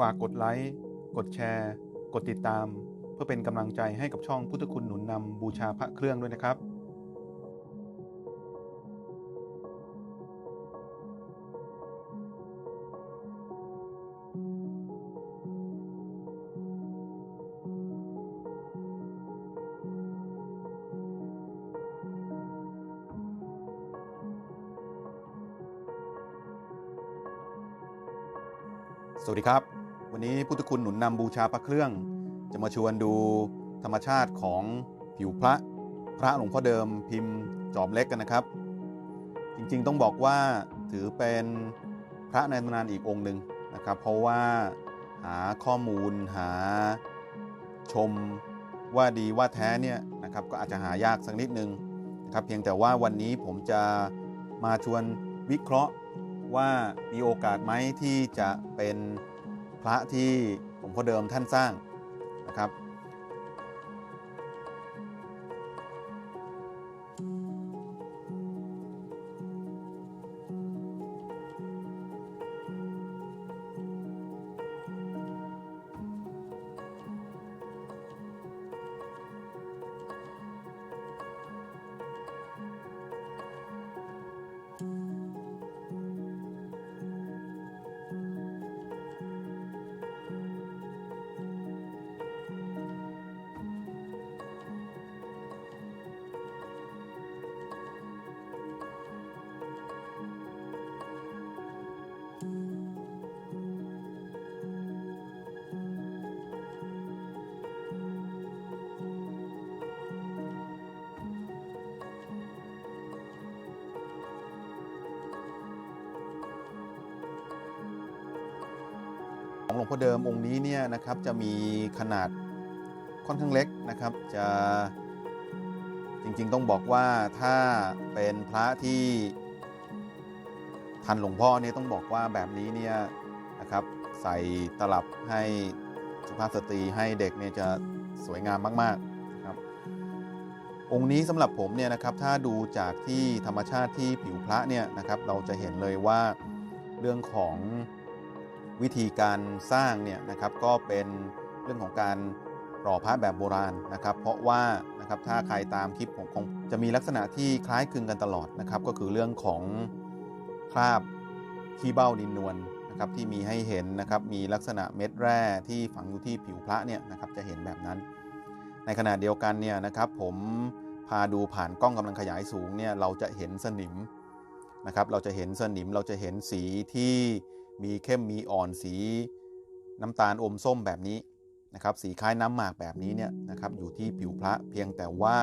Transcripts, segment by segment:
ฝากกดไลค์ กดแชร์ กดติดตาม เพื่อเป็นกำลังใจให้กับช่องพุทธคุณหนุนนำบูชาพระเครื่องด้วยนะครับสวัสดีครับ วันนี้พุทธคุณหนุนนำบูชาพระเครื่อง จะมาชวนดูธรรมชาติของผิวพระ พระหลวงพ่อเดิมพิมพ์จอบเล็กกันนะครับ จริงๆต้องบอกว่าถือเป็นพระในตำนานอีกองค์หนึ่งนะครับ เพราะว่าหาข้อมูลหาชมว่าดีว่าแท้เนี่ยนะครับก็อาจจะหายากสักนิดนึงนะครับเพียงแต่ว่าวันนี้ผมจะมาชวนวิเคราะห์ว่ามีโอกาสไหมที่จะเป็น พระที่หลวงพ่อเดิมท่านสร้างนะครับ ของหลวงพ่อเดิมองค์นี้เนี่ยนะครับจะมีขนาดค่อนข้างเล็กนะครับจะจริงๆต้องบอกว่าถ้าเป็นพระที่ทันหลวงพ่อเนี่ยต้องบอกว่าแบบนี้เนี่ยนะครับใส่ตลับให้สุภาพสตรีให้เด็กเนี่ยจะสวยงามมากๆนะครับองค์นี้สำหรับผมเนี่ยนะครับถ้าดูจากที่ธรรมชาติที่ผิวพระเนี่ยนะครับเราจะเห็นเลยว่าเรื่องของ วิธีการสร้างเนี่ยนะครับก็เป็นเรื่องของการหล่อพระแบบโบราณนะครับ เพราะว่านะครับถ้าใครตามคลิปผมคงจะมีลักษณะที่คล้ายคลึงกันตลอดนะครับ ก็คือเรื่องของคราบขี้เบ้าดินนวลนะครับที่มีให้เห็นนะครับมีลักษณะเม็ดแร่ที่ฝังอยู่ที่ผิวพระเนี่ยนะครับจะเห็นแบบนั้น ในขณะเดียวกันเนี่ยนะครับผมพาดูผ่านกล้องกำลังขยายสูงเนี่ยเราจะเห็นสนิมนะครับเราจะเห็นสนิมเราจะเห็นสีที่ มีเข้มมีอ่อนสีน้ำตาลอมส้มแบบนี้นะครับสีคล้ายน้ำหมากแบบนี้เนี่ยนะครับอยู่ที่ผิวพระเพียงแต่ว่า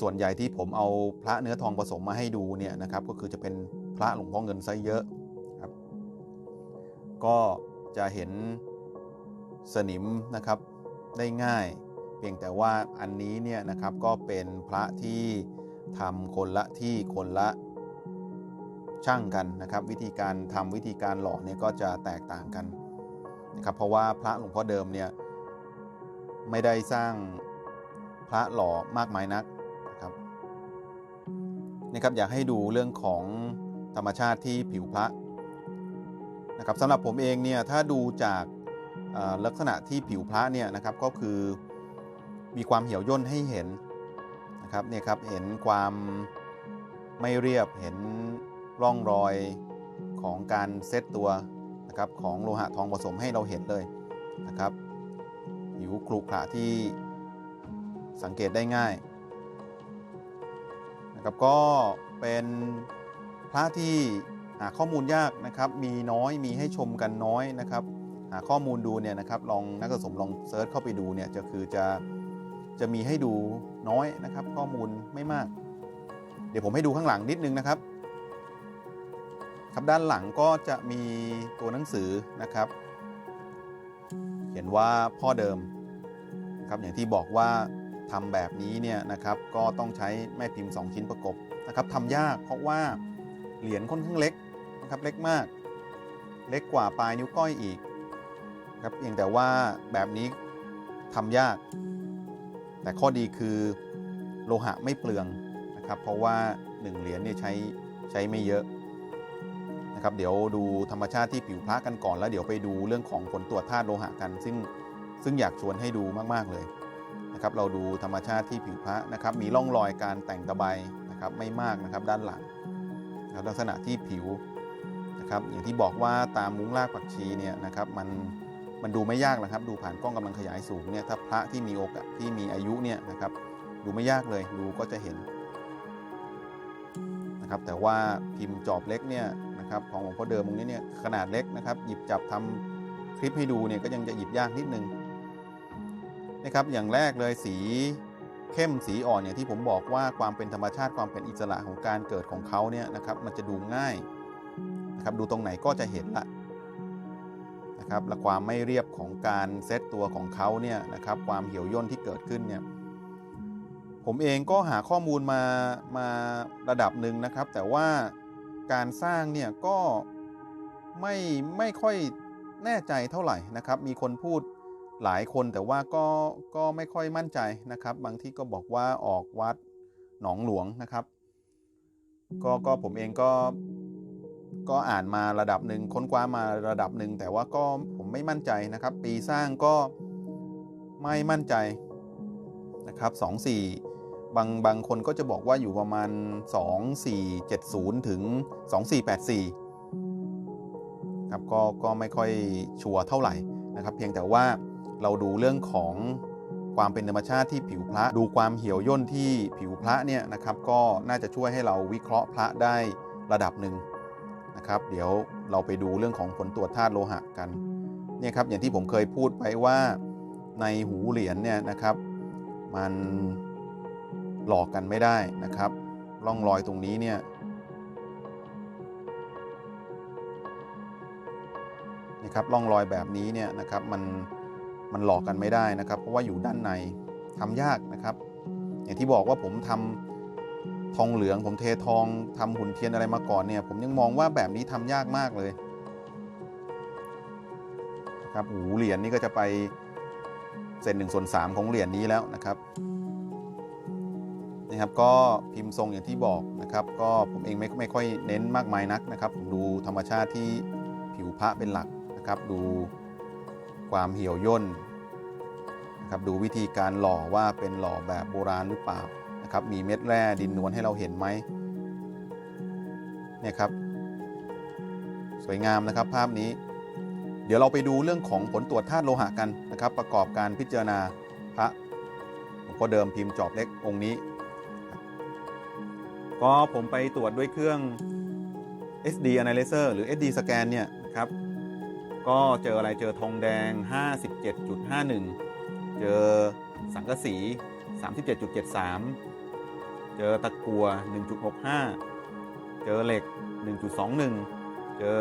ส่วนใหญ่ที่ผมเอาพระเนื้อทองผสมมาให้ดูเนี่ยนะครับก็คือจะเป็นพระหลวงพ่อเงินซะเยอะครับก็จะเห็นสนิมนะครับได้ง่าย เพียงแต่ว่าอันนี้เนี่ยนะครับก็เป็นพระที่ทำคนละที่คนละ ช่างกันนะครับ วิธีการทำวิธีการหล่อเนี่ยก็จะแตกต่างกันนะครับเพราะว่าพระหลวงพ่อเดิมเนี่ยไม่ได้สร้างพระหล่อมากมายนักนะครับนะครับอยากให้ดูเรื่องของธรรมชาติที่ผิวพระนะครับสำหรับผมเองเนี่ยถ้าดูจากลักษณะที่ผิวพระเนี่ยนะครับก็คือมีความเหี่ยวย่นให้เห็นนะครับเนี่ยครับเห็นความไม่เรียบเห็น ร่องรอยของการเซตตัวนะครับของโลหะทองผสมให้เราเห็นเลยนะครับผิวกรุขระที่สังเกตได้ง่ายนะครับก็เป็นพระที่หาข้อมูลยากนะครับมีน้อยมีให้ชมกันน้อยนะครับ หาข้อมูลดูเนี่ยนะครับลองนักสะสมลองเซิร์ชเข้าไปดูเนี่ยจะคือจะจะมีให้ดูน้อยนะครับ ข้อมูลไม่มาก เดี๋ยวผมให้ดูข้างหลังนิดนึงนะครับ ครับด้านหลังก็จะมีตัวหนังสือนะครับ เขียนว่าพ่อเดิมครับอย่างที่บอกว่าทำแบบนี้เนี่ยนะครับก็ต้องใช้แม่พิมพ์ 2 ชิ้นประกบนะครับทำยากเพราะว่าเหรียญค่อนข้างเล็กนะครับเล็กมาก เล็กกว่าปลายนิ้วก้อยอีกครับเพียงแต่ว่าแบบนี้ทำยาก แต่ข้อดีคือโลหะไม่เปลืองนะครับเพราะว่า 1 เหรียญเนี่ยใช้ใช้ไม่เยอะ นะครับเดี๋ยวดูธรรมชาติที่ผิวพระกันก่อน แล้วเดี๋ยวไปดูเรื่องของผลตรวจธาตุโลหะกัน ซึ่งซึ่งอยากชวนให้ดูมากๆเลยนะครับเราดูธรรมชาติที่ผิวพระนะครับมีร่องรอยการแต่งตะไบนะครับไม่มากนะครับด้านหลังนะครับลักษณะที่ผิวนะครับอย่างที่บอกว่าตามมุ้งรากปักชีเนี่ยนะครับมันมันดูไม่ยากนะครับ ดูผ่านกล้องกำลังขยายสูงเนี่ยถ้าพระที่มีโอกาสที่มีอายุเนี่ยนะครับดูไม่ยากเลยดูก็จะเห็นนะครับแต่ว่าพิมพ์จอบเล็กเนี่ย นะครับของหลวงพ่อเดิมตรงนี้เนี่ยขนาดเล็กนะครับ หยิบจับทำคลิปให้ดูเนี่ยก็ยังจะหยิบยากนิดนึงนะครับอย่างแรกเลยสีเข้มสีอ่อนอย่างที่ผมบอกว่าความเป็นธรรมชาติความเป็นอิสระของการเกิดของเขาเนี่ยนะครับมันจะดูง่ายนะครับดูตรงไหนก็จะเห็นละนะครับและความไม่เรียบของการเซตตัวของเขาเนี่ยนะครับความเหี่ยวย่นที่เกิดขึ้นเนี่ยผมเองก็หาข้อมูลมามาระดับหนึ่งนะครับ แต่ว่า การสร้างเนี่ยก็ไม่ไม่ค่อยแน่ใจเท่าไหร่นะครับ มีคนพูดหลายคนแต่ว่าก็ก็ไม่ค่อยมั่นใจนะครับ บางที่ก็บอกว่าออกวัดหนองหลวงนะครับ ก็ก็ผมเองก็ก็อ่านมาระดับหนึ่งค้นคว้ามาระดับหนึ่งแต่ว่าก็ผมไม่มั่นใจนะครับ ปีสร้างก็ไม่มั่นใจนะครับ 24 บางบางคนก็จะบอกว่าอยู่ประมาณ 2470 ถึง 2484 ครับก็ก็ไม่ค่อยชัวร์เท่าไหร่นะครับ เพียงแต่ว่าเราดูเรื่องของความเป็นธรรมชาติที่ผิวพระ ดูความเหี่ยวย่นที่ผิวพระเนี่ยนะครับ ก็น่าจะช่วยให้เราวิเคราะห์พระได้ระดับหนึ่งนะครับ เดี๋ยวเราไปดูเรื่องของผลตรวจธาตุโลหะกันเนี่ยครับอย่างที่ผมเคยพูดไปว่าในหูเหรียญเนี่ยนะครับ มัน หลอกกันไม่ได้นะครับร่องรอยตรงนี้เนี่ยนะครับร่องรอยแบบนี้เนี่ยนะครับมันมันหลอกกันไม่ได้นะครับ เพราะว่าอยู่ด้านในทำยากนะครับ อย่างที่บอกว่าผมทำทองเหลืองผมเททองทำหุ่นเทียนอะไรมาก่อนเนี่ย ผมยังมองว่าแบบนี้ทำยากมากเลยนะครับหูเหรียญนี่ก็จะไปเศษหนึ่งส่วนสามของเหรียญนี้แล้วนะครับ นะครับก็พิมพ์ทรงอย่างที่บอกนะครับ ก็ผมเองไม่ไม่ค่อยเน้นมากมายนักนะครับ ผมดูธรรมชาติที่ผิวพระเป็นหลักนะครับ ดูความเหี่ยวย่นนะครับดูวิธีการหล่อว่าเป็นหล่อแบบโบราณหรือเปล่านะครับ มีเม็ดแร่ดินนวลให้เราเห็นไหมเนี่ยครับ สวยงามนะครับภาพนี้ เดี๋ยวเราไปดูเรื่องของผลตรวจธาตุโลหะกันนะครับ ประกอบการพิจารณาพระหลวงพ่อเดิมพิมพ์จอบเล็กองค์นี้ ก็ผมไปตรวจด้วยเครื่อง SD Analyzer หรือ SD Scan เนี่ยนะครับ ก็เจออะไรเจอทองแดง 57.51 เจอสังกะสี 37.73 เจอตะกัว 1.65 เจอเหล็ก 1.21 เจอ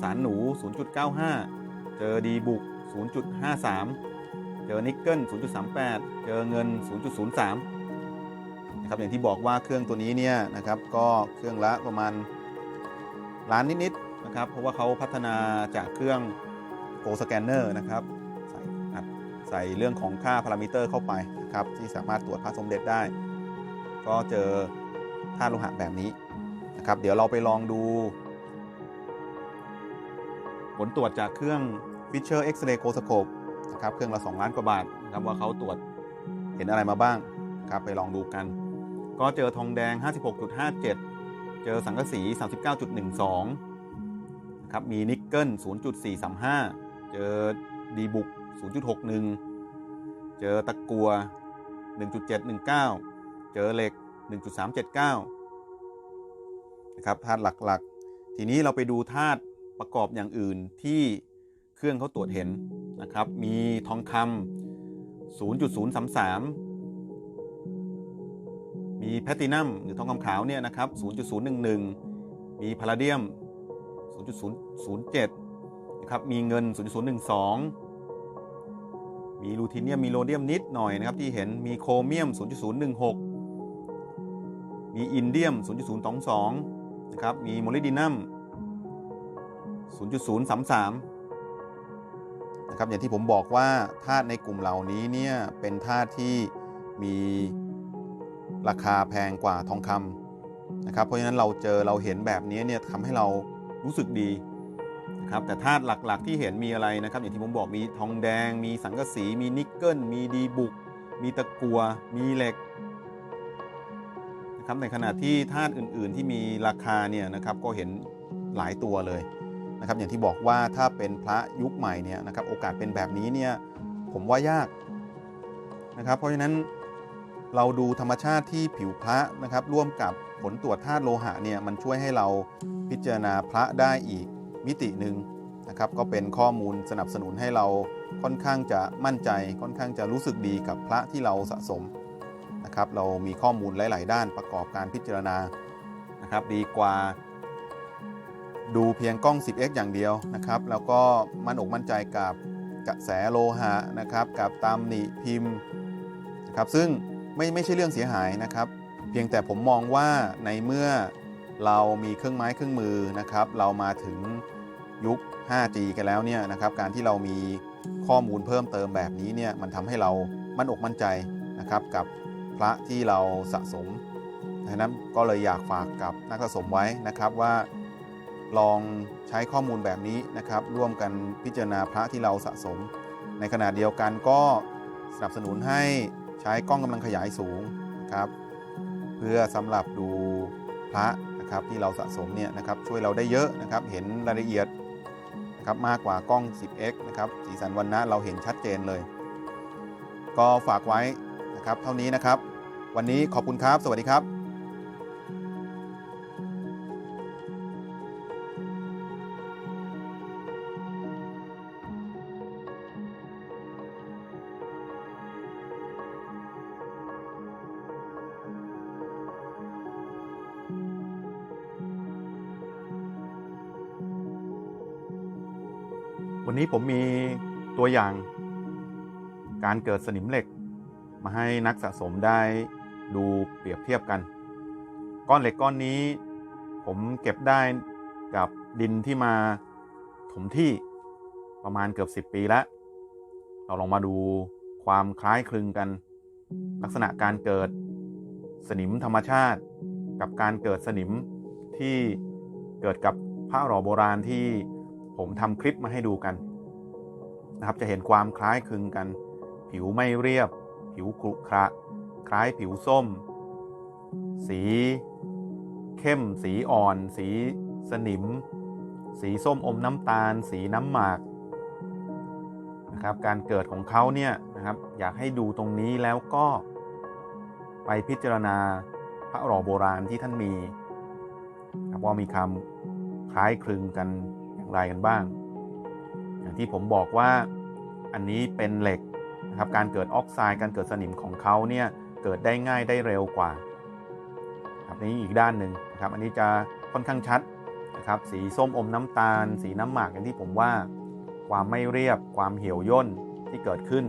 สารหนู 0.95 เจอดีบุก 0.53 เจอนิกเกิล 0.38 เจอเงิน 0.03นะ ครับอย่างที่บอกว่าเครื่องตัวนี้เนี่ยนะครับก็เครื่องละประมาณล้านนิดๆนะครับเพราะว่าเขาพัฒนาจากเครื่องโกสแกนเนอร์นะครับใส่ใส่เรื่องของค่าพารามิเตอร์เข้าไปนะครับที่สามารถตรวจพระสมเด็จได้ ก็เจอธาตุโลหะแบบนี้นะครับเดี๋ยวเราไปลองดู ผลตรวจจากเครื่อง Fisher X-ray g o s c o p e นะครับเครื่องละ 2 ล้านกว่าบาทนะครับว่าเขาตรวจเห็นอะไรมาบ้างครับไปลองดูกัน ก็เจอทองแดง 56.57 เจอสังกะสี 39.12 นะครับ มีนิกเกิล 0.435 เจอดีบุก 0.61 เจอตะกัว 1.719 เจอเหล็ก 1.379 นะครับธาตุหลักๆ ทีนี้เราไปดูธาตุประกอบอย่างอื่นที่เครื่องเขาตรวจเห็นนะครับ มีทองคำ0.033 มีแพตินัมหรือทองคำขาวเนี่ยนะครับ 0.011 มีพาราเดียม 0.007 นะครับ มีเงิน 0.012 มีลูทีเนียม มีโรเดียมนิดหน่อยนะครับ ที่เห็น มีโครเมียม 0.016 มีอินเดียม 0.022 นะครับ มีโมลิดินัม 0.033 นะครับ อย่างที่ผมบอกว่าธาตุในกลุ่มเหล่านี้เนี่ยเป็นธาตุที่มี ราคาแพงกว่าทองคำนะครับ เพราะฉะนั้นเราเจอเราเห็นแบบนี้เนี่ยทำให้เรารู้สึกดีนะครับแต่ธาตุหลักๆที่เห็นมีอะไรนะครับอย่างที่ผมบอกมีทองแดง มีสังกะสี มีนิกเกิล มีดีบุก มีตะกัว มีเหล็กนะครับในขณะที่ธาตุอื่นๆที่มีราคาเนี่ยนะครับก็เห็นหลายตัวเลยนะครับอย่างที่บอกว่าถ้าเป็นพระยุคใหม่เนี่ยนะครับโอกาสเป็นแบบนี้เนี่ยผมว่ายากนะครับเพราะฉะนั้น เราดูธรรมชาติที่ผิวพระนะครับ ร่วมกับผลตรวจธาตุโลหะเนี่ยมันช่วยให้เราพิจารณาพระได้อีกมิติหนึ่งนะครับ ก็เป็นข้อมูลสนับสนุนให้เราค่อนข้างจะมั่นใจ ค่อนข้างจะรู้สึกดีกับพระที่เราสะสมนะครับ เรามีข้อมูลหลาย ๆ ด้านประกอบการพิจารณานะครับ ดีกว่าดูเพียงกล้อง 10x อย่างเดียวนะครับ แล้วก็มั่นอกมั่นใจกับกระแสโลหะนะครับ กับตำหนิพิมพ์นะครับ ซึ่ง ไม่ไม่ใช่เรื่องเสียหายนะครับ เพียงแต่ผมมองว่าในเมื่อเรามีเครื่องไม้เครื่องมือนะครับ เรามาถึงยุค 5G กันแล้วเนี่ยนะครับการที่เรามีข้อมูลเพิ่มเติมแบบนี้เนี่ยมันทำให้เรามั่นอกมั่นใจนะครับกับพระที่เราสะสมดังนั้นก็เลยอยากฝากกับนักสะสมไว้นะครับว่า ลองใช้ข้อมูลแบบนี้นะครับ ร่วมกันพิจารณาพระที่เราสะสม ในขณะเดียวกันก็สนับสนุนให้ ใช้กล้องกำลังขยายสูงนะครับ เพื่อสำหรับดูพระนะครับที่เราสะสมเนี่ยนะครับช่วยเราได้เยอะนะครับเห็นรายละเอียดนะครับมากกว่ากล้อง 10x นะครับสีสันวันนะเราเห็นชัดเจนเลย ก็ฝากไว้นะครับเท่านี้นะครับ วันนี้ขอบคุณครับ สวัสดีครับ ผมมีตัวอย่างการเกิดสนิมเหล็ก มาให้นักสะสมได้ดูเปรียบเทียบกัน ก้อนเหล็กก้อนนี้ ผมเก็บได้กับดินที่มาถมที่ประมาณเกือบ 10 ปีแล้ว เราลองมาดูความคล้ายคลึงกัน ลักษณะการเกิดสนิมธรรมชาติ กับการเกิดสนิมที่เกิดกับพระหล่อโบราณที่ผมทำคลิปมาให้ดูกัน นะครับจะเห็นความคล้ายคลึงกัน ผิวไม่เรียบ ผิวขรุขระคล้ายผิวส้ม สี เข้ม สีอ่อน สีสนิม สีส้มอมน้ำตาล สีน้ำหมากนะครับการเกิดของเขาเนี่ยนะครับอยากให้ดูตรงนี้แล้วก็ไปพิจารณาพระหล่อโบราณที่ท่านมีครับว่ามีคำคล้ายคลึงกันอย่างไรกันบ้าง อย่างที่ผมบอกว่าอันนี้เป็นเหล็กนะครับการเกิดออกไซด์การเกิดสนิมของเขาเนี่ยเกิดได้ง่ายได้เร็วกว่าครับนี้อีกด้านหนึ่งนะครับอันนี้จะค่อนข้างชัดนะครับสีส้มอมน้ำตาล สีน้ำหมากอย่างที่ผมว่าความไม่เรียบความเหี่ยวย่นที่เกิดขึ้น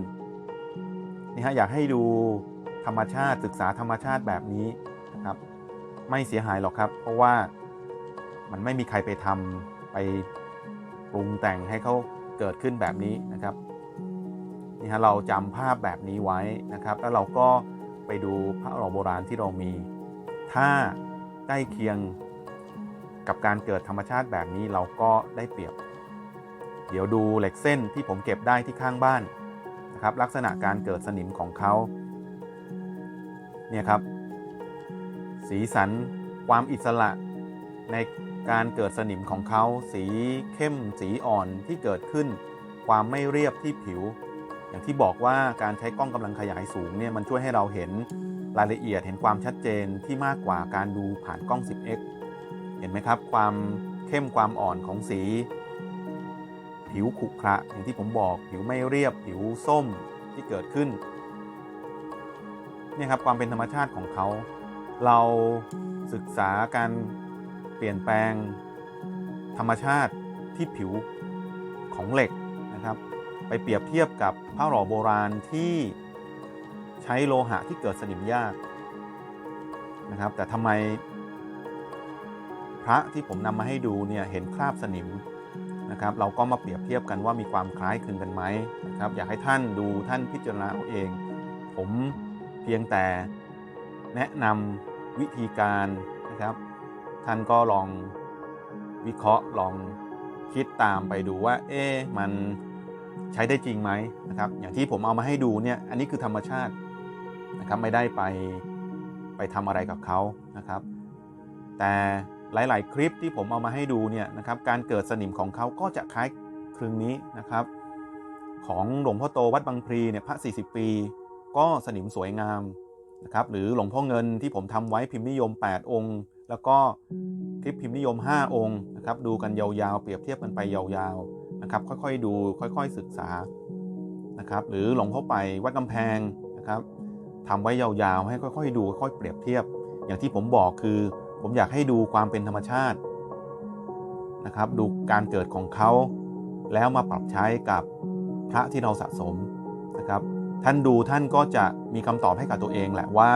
นี่ฮะอยากให้ดูธรรมชาติศึกษาธรรมชาติแบบนี้นะครับไม่เสียหายหรอกครับ เพราะว่ามันไม่มีใครไปทำไปปรุงแต่งให้เขา เกิดขึ้นแบบนี้นะครับนี่ฮะเราจำภาพแบบนี้ไว้นะครับ แล้วเราก็ไปดูพระหล่อโบราณที่เรามี ถ้าใกล้เคียงกับการเกิดธรรมชาติแบบนี้เราก็ได้เปรียบ เดี๋ยวดูเหล็กเส้นที่ผมเก็บได้ที่ข้างบ้านนะครับ ลักษณะการเกิดสนิมของเขาเนี่ยครับ สีสันความอิสระใน การเกิดสนิมของเขาสีเข้มสีอ่อนที่เกิดขึ้น ความไม่เรียบที่ผิว อย่างที่บอกว่าการใช้กล้องกำลังขยายสูงเนี่ยมันช่วยให้เราเห็นรายละเอียดเห็นความชัดเจนที่มากกว่าการดูผ่านกล้อง 10x เห็นไหมครับ ความเข้มความอ่อนของสี ผิวขรุขระอย่างที่ผมบอกผิวไม่เรียบผิวส้มที่เกิดขึ้นเนี่ยครับความเป็นธรรมชาติของเขา เราศึกษาการ เปลี่ยนแปลงธรรมชาติที่ผิวของเหล็กนะครับ ไปเปรียบเทียบกับผ้าหล่อโบราณที่ใช้โลหะที่เกิดสนิมยากนะครับ แต่ทำไมพระที่ผมนำมาให้ดูเนี่ยเห็นคราบสนิมนะครับ เราก็มาเปรียบเทียบกันว่ามีความคล้ายคลึงกันไหมนะครับ อยากให้ท่านดูท่านพิจารณาเอาเอง ผมเพียงแต่แนะนำวิธีการนะครับ ท่านก็ลองวิเคราะห์ลองคิดตามไปดูว่า เอ๊มันใช้ได้จริงไหมนะครับ อย่างที่ผมเอามาให้ดูเนี่ย อันนี้คือธรรมชาตินะครับ ไม่ได้ไปไปทำอะไรกับเขานะครับ แต่หลาย ๆ คลิปที่ผมเอามาให้ดูเนี่ยนะครับ การเกิดสนิมของเขาก็จะคล้ายคลึงนี้นะครับ ของหลวงพ่อโตวัดบางพลีเนี่ยพระ 40 ปี ก็สนิมสวยงามนะครับ หรือหลวงพ่อเงินที่ผมทำไว้พิมพ์นิยม 8 องค์ แล้วก็คลิปพิมพ์นิยม 5 องค์นะครับดูกันยาวๆ เปรียบเทียบกันไปยาวๆนะครับค่อยๆดูค่อยๆศึกษานะครับหรือหลวงพ่อไปวัดกำแพงนะครับทำไว้ยาวๆ ให้ค่อยๆ ดูค่อยๆเปรียบเทียบ อย่างที่ผมบอกคือ ผมอยากให้ดูความเป็นธรรมชาตินะครับดูการเกิดของเขาแล้วมาปรับใช้กับพระที่เราสะสมนะครับท่านดูท่านก็จะมีคำตอบให้กับตัวเองแหละว่า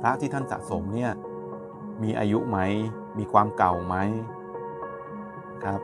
พระที่ท่านสะสมเนี่ย มีอายุไหม มีความเก่าไหมครับ